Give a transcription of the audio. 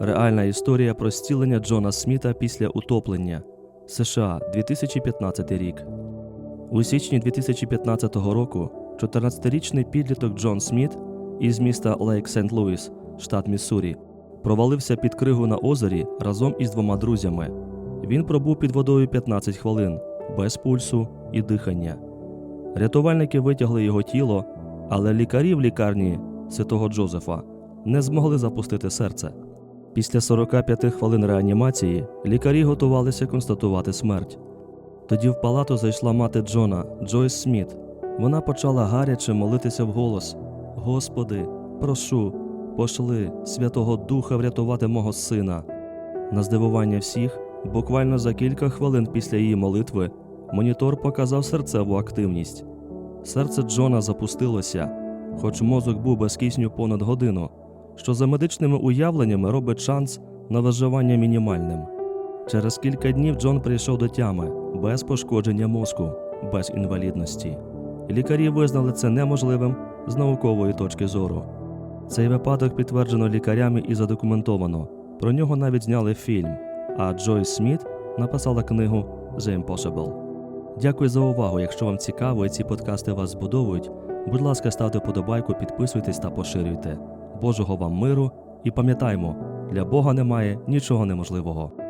Реальна історія про зцілення Джона Сміта після утоплення. США 2015 рік. У січні 2015 року 14-річний підліток Джон Сміт із міста Лейк Сент-Луіс, штат Міссурі, провалився під кригу на озері разом із двома друзями. Він пробув під водою 15 хвилин, без пульсу і дихання. Рятувальники витягли його тіло, але лікарі в лікарні святого Джозефа не змогли запустити серце. Після 45 хвилин реанімації лікарі готувалися констатувати смерть. Тоді в палату зайшла мати Джона, Джойс Сміт. Вона почала гаряче молитися вголос: Господи, прошу, пошли Святого Духа врятувати мого сина. На здивування всіх, буквально за кілька хвилин після її молитви, монітор показав серцеву активність. Серце Джона запустилося, хоч мозок був без кисню понад годину, що за медичними уявленнями робить шанс на виживання мінімальним. Через кілька днів Джон прийшов до тями без пошкодження мозку, без інвалідності. Лікарі визнали це неможливим з наукової точки зору. Цей випадок підтверджено лікарями і задокументовано. Про нього навіть зняли фільм. А Джойс Сміт написала книгу The Impossible. Дякую за увагу. Якщо вам цікаво і ці подкасти вас збудовують, будь ласка, ставте подобайку, підписуйтесь та поширюйте. Божого вам миру і пам'ятаймо, для Бога немає нічого неможливого.